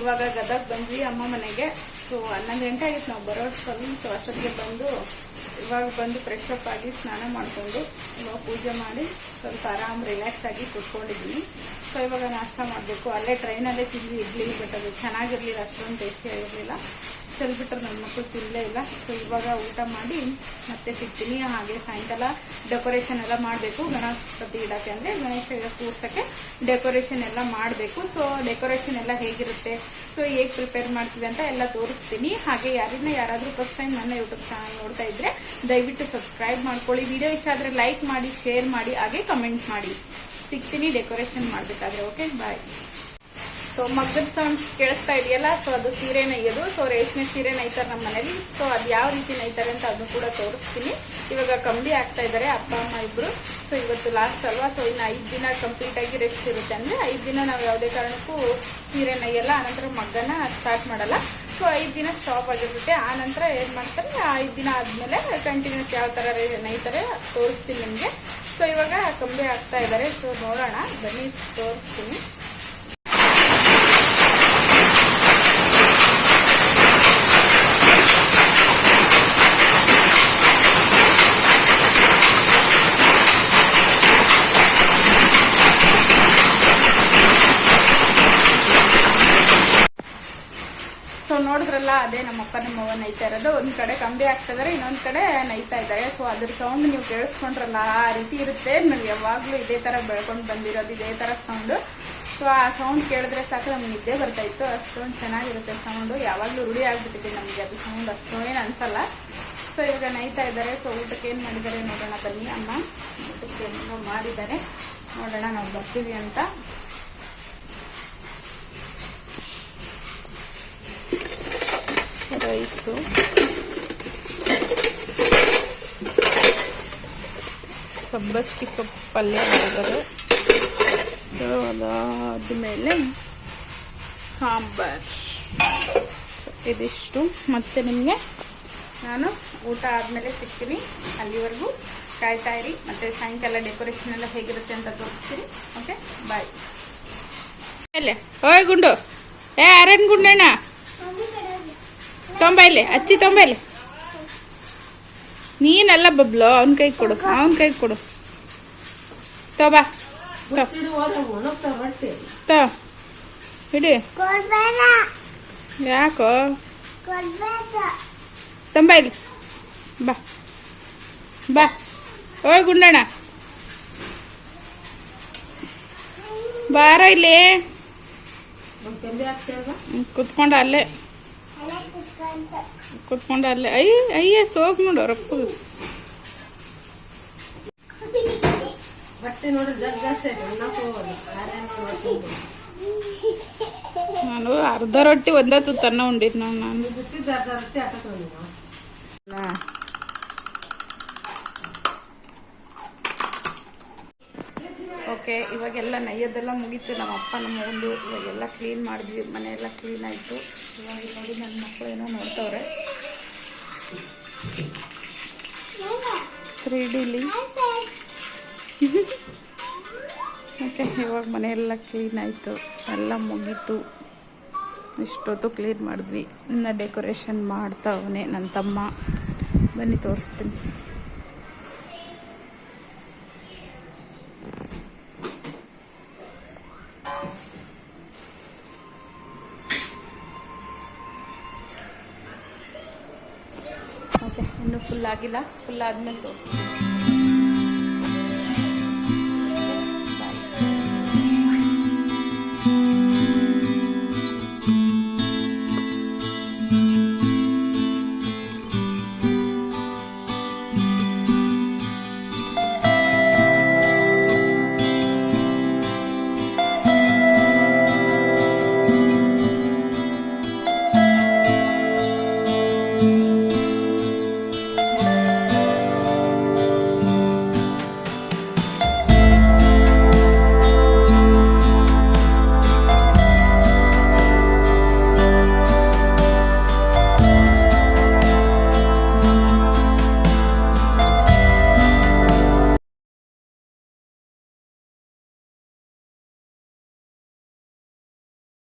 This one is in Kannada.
ಇವಾಗ ಗದಗ ಬಂದ್ವಿ ಅಮ್ಮ ಮನೆಗೆ. ಸೊ ಹನ್ನೊಂದು ಗಂಟೆ ಆಗಿತ್ತು ನಾವು ಬರೋ ಅಷ್ಟೊತ್ತಿಗೆ ಬಂದು ಇವಾಗ ಬಂದು ಫ್ರೆಶ್ ಆಗಿ ಸ್ನಾನ ಮಾಡಿಕೊಂಡು ಇವಾಗ ಪೂಜೆ ಮಾಡಿ ಸ್ವಲ್ಪ ಆರಾಮ್ ರಿಲ್ಯಾಕ್ಸ್ ಆಗಿ ಕುತ್ಕೊಂಡಿದ್ದೀನಿ ಸೊ ಇವಾಗ ನಾಷ್ಟ ಮಾಡಬೇಕು. ಅಲ್ಲೇ ಟ್ರೈನಲ್ಲೇ ತಿಂದು ಇಡ್ಲಿ ಬಟ್ ಅದು ಚೆನ್ನಾಗಿರಲಿಲ್ಲ, ಅಷ್ಟೊಂದು ಟೇಸ್ಟಿ ಆಗಿರಲಿಲ್ಲ. ಚೆಲ್ಬಿಟ್ರೆ ನನ್ನ ಮಕ್ಕಳು ತಿನ್ನಲೇ ಇಲ್ಲ. ಸೊ ಇವಾಗ ಊಟ ಮಾಡಿ ಮತ್ತೆ ಸಿಗ್ತೀನಿ. ಹಾಗೆ ಸಾಯಂಕಾಲ ಡೆಕೋರೇಷನ್ ಎಲ್ಲ ಮಾಡಬೇಕು. ಗಣಪತಿ ಇಡಕ್ಕೆ ಅಂದರೆ ಗಣೇಶ ಕೂರ್ಸೋಕ್ಕೆ ಡೆಕೋರೇಷನ್ ಎಲ್ಲ ಮಾಡಬೇಕು. ಸೊ ಡೆಕೋರೇಷನ್ ಎಲ್ಲ ಹೇಗಿರುತ್ತೆ? ಸೊ ಹೇಗೆ ಪ್ರಿಪೇರ್ ಮಾಡ್ತೀವಿ ಅಂತ ಎಲ್ಲ ತೋರಿಸ್ತೀನಿ. ಹಾಗೆ ಯಾರನ್ನ ಯಾರಾದರೂ ಫಸ್ಟ್ ಟೈಮ್ ನನ್ನ ಯೂಟ್ಯೂಬ್ ಚಾನಲ್ ನೋಡ್ತಾ ದಯವಿಟ್ಟು ಸಬ್ಸ್ಕ್ರೈಬ್ ಮಾಡ್ಕೊಳ್ಳಿ. ವಿಡಿಯೋ ಇಷ್ಟ ಆದರೆ ಲೈಕ್ ಮಾಡಿ, ಶೇರ್ ಮಾಡಿ, ಹಾಗೆ ಕಮೆಂಟ್ ಮಾಡಿ. ಸಿಗ್ತೀನಿ, ಡೆಕೋರೇಷನ್ ಮಾಡಬೇಕಾದ್ರೆ, ಓಕೆ? ಬಾಯ್ ಸೊ ಮಗ್ಗದ ಸೌಂಡ್ಸ್ ಕೇಳಿಸ್ತಾ ಇದೆಯಲ್ಲ? ಸೊ ಅದು ಸೀರೆ ನೈಯೋದು ಸೊ ರೇಷ್ಮೆ ಸೀರೆ ನೈತಾರೆ ನಮ್ಮ ಮನೇಲಿ. ಸೊ ಅದು ಯಾವ ರೀತಿ ನೈತಾರೆ ಅಂತ ಅದನ್ನು ಕೂಡ ತೋರಿಸ್ತೀನಿ. ಇವಾಗ ಕಂಬಿ ಆಗ್ತಾ ಇದ್ದಾರೆ ಅಪ್ಪ, ಅಮ್ಮ ಇಬ್ಬರು ಸೊ ಇವತ್ತು ಲಾಸ್ಟ್ ಅಲ್ವಾ? ಸೊ ಇನ್ನು ಐದು ದಿನ ಕಂಪ್ಲೀಟ್ ಆಗಿ ರೆಸ್ಟ್ ಇರುತ್ತೆ. ಅಂದರೆ ಐದು ದಿನ ನಾವು ಯಾವುದೇ ಕಾರಣಕ್ಕೂ ಸೀರೆ ನೈಯಲ್ಲ ಆನಂತರ ಮಗ್ಗನ ಸ್ಟಾರ್ಟ್ ಮಾಡಲ್ಲ. ಸೊ, ಐದು ದಿನ ಸ್ಟಾಪ್ ಆಗಿರುತ್ತೆ. ಆ ನಂತರ ಏನು ಮಾಡ್ತಾರೆ? ಐದು ದಿನ ಆದಮೇಲೆ ಕಂಟಿನ್ಯೂಸ್ ಯಾವ ಥರ ನೈತಾರೆ ತೋರಿಸ್ತೀನಿ ನಿಮಗೆ. ಸೊ, ಇವಾಗ ಕಂಬಿ ಆಗ್ತಾ ಇದ್ದಾರೆ ಸೊ, ನೋಡೋಣ. ಬನ್ನಿ, ತೋರಿಸ್ತೀನಿ. ನೋಡಿದ್ರಲ್ಲ, ಅದೇ ನಮ್ಮ ಅಪ್ಪ ನಮ್ಮ ಅವ್ವ ನೈತಾ ಇರೋದು. ಒಂದು ಕಡೆ ಕಂಬಿ ಹಾಕ್ತಿದ್ದಾರೆ ಇನ್ನೊಂದು ಕಡೆ ನೈತಾ ಇದ್ದಾರೆ. ಸೊ ಅದ್ರ ಸೌಂಡ್ ನೀವು ಕೇಳಿಸ್ಕೊಂಡ್ರಲ್ಲ, ಆ ರೀತಿ ಇರುತ್ತೆ. ನಾವು ಯಾವಾಗಲೂ ಇದೇ ಥರ ಬೆಳ್ಕೊಂಡು ಬಂದಿರೋದು ಇದೇ ಥರ ಸೌಂಡು ಸೊ ಆ ಸೌಂಡ್ ಕೇಳಿದ್ರೆ ಸಾಕು, ನಮ್ಗೆ ನಿದ್ದೆ ಬರ್ತಾ ಇತ್ತು. ಅಷ್ಟೊಂದು ಚೆನ್ನಾಗಿರುತ್ತೆ ಸೌಂಡು ಯಾವಾಗಲೂ ರೂಢಿ ಆಗಿಬಿಟ್ಟಿದೆ ನಮಗೆ ಅದು ಸೌಂಡ್ ಅಷ್ಟೊಂದೇನು ಅನ್ಸಲ್ಲ. ಸೊ ಇವಾಗ ನೈತಾ ಇದ್ದಾರೆ. ಸೊ ಊಟಕ್ಕೆ ಏನು ಮಾಡಿದ್ದಾರೆ ನೋಡೋಣ ಬನ್ನಿ. ಅಮ್ಮ, ಊಟಕ್ಕೆ ಮಾಡಿದ್ದಾರೆ. ನೋಡೋಣ, ನಾವು ಬರ್ತೀವಿ ಅಂತ. ರೈಸು ಸಬ್ಬಸ್ಗಿ ಸೊಪ್ಪು ಪಲ್ಯ ಮಾಡಿದ್ದಾರೆ. ಸೊ ಅದಾದಮೇಲೆ ಸಾಂಬಾರ್. ಇದಿಷ್ಟು. ಮತ್ತೆ ನಿಮಗೆ ನಾನು ಊಟ ಆದಮೇಲೆ ಸಿಗ್ತೀನಿ. ಅಲ್ಲಿವರೆಗೂ ಕಾಯ್ತಾ ಇರಿ. ಮತ್ತೆ ಸಾಯಂಕಾಲ ಡೆಕೋರೇಷನ್ ಎಲ್ಲ ಹೇಗಿರುತ್ತೆ ಅಂತ ತೋರಿಸ್ತೀನಿ. ಓಕೆ ಬಾಯ್ ಮೇಲೆ. ಓಯ್ ಗುಂಡು. ಏ ಅರಣ್ಯ ಗುಂಡಣ್ಣ ತೊಂಬ ಇಲ್ಲಿ ಅಚ್ಚಿ ತೊಂಬ ಇಲ್ಲಿ ನೀನಲ್ಲ ಬಬ್ಲು ಅವನ ಕೈ ಕೊಡು ಅವನ ಕೈ ಕೊಡು. ತೋಬಾ ತೋ. ಇಡಿ ಯಾಕೋ? ತಂಬ ಇಲ್ಲಿ ಬಾ ಬಾ. ಓಯ್ ಗುಂಡಣ್ಣ. ಬಾರೋ ಇಲ್ಲಿ. ಕುತ್ಕೊಂಡ ಅಲ್ಲೇ. ಕುತ್ಕೊಂಡ ಅಲ್ಲೇ. ಐ ಅಯ್ಯ ಸೋಗ್ ನೋಡು ರಪ್ಪ ನಾನು ಅರ್ಧ ರೊಟ್ಟಿ ಒಂದೇ ತುತ್ತನ್ನ ಉಂಡಿದ್ ನಾವು ನಾನು. ಓಕೆ ಇವಾಗೆಲ್ಲ ನೈಯೋದೆಲ್ಲ ಮುಗೀತು. ನಮ್ಮ ಅಪ್ಪ ನಮ್ಮ ಒಂದು ಇವಾಗೆಲ್ಲ ಕ್ಲೀನ್ ಮಾಡಿದ್ವಿ. ಮನೆಯೆಲ್ಲ ಕ್ಲೀನ್ ಆಯಿತು. ಇವಾಗ ನೋಡಿ ನನ್ನ ಮಕ್ಕಳು ಏನೋ ನೋಡ್ತವ್ರೆ. ತ್ರೀ ಡಿಲಿ ಓಕೆ ಇವಾಗ ಮನೆಯೆಲ್ಲ ಕ್ಲೀನ್ ಆಯಿತು, ಎಲ್ಲ ಮುಗೀತು. ಇಷ್ಟೊತ್ತು ಕ್ಲೀನ್ ಮಾಡಿದ್ವಿ. ಇನ್ನು ಡೆಕೋರೇಷನ್ ಮಾಡ್ತಾವನೆ ನನ್ನ ತಮ್ಮ. ಬನ್ನಿ ತೋರಿಸ್ತೀನಿ. ಇನ್ನೂ ಫುಲ್ ಆಗಿಲ್ಲ. ಫುಲ್ ಆದಮೇಲೆ ತೋರಿಸ್ತೀನಿ.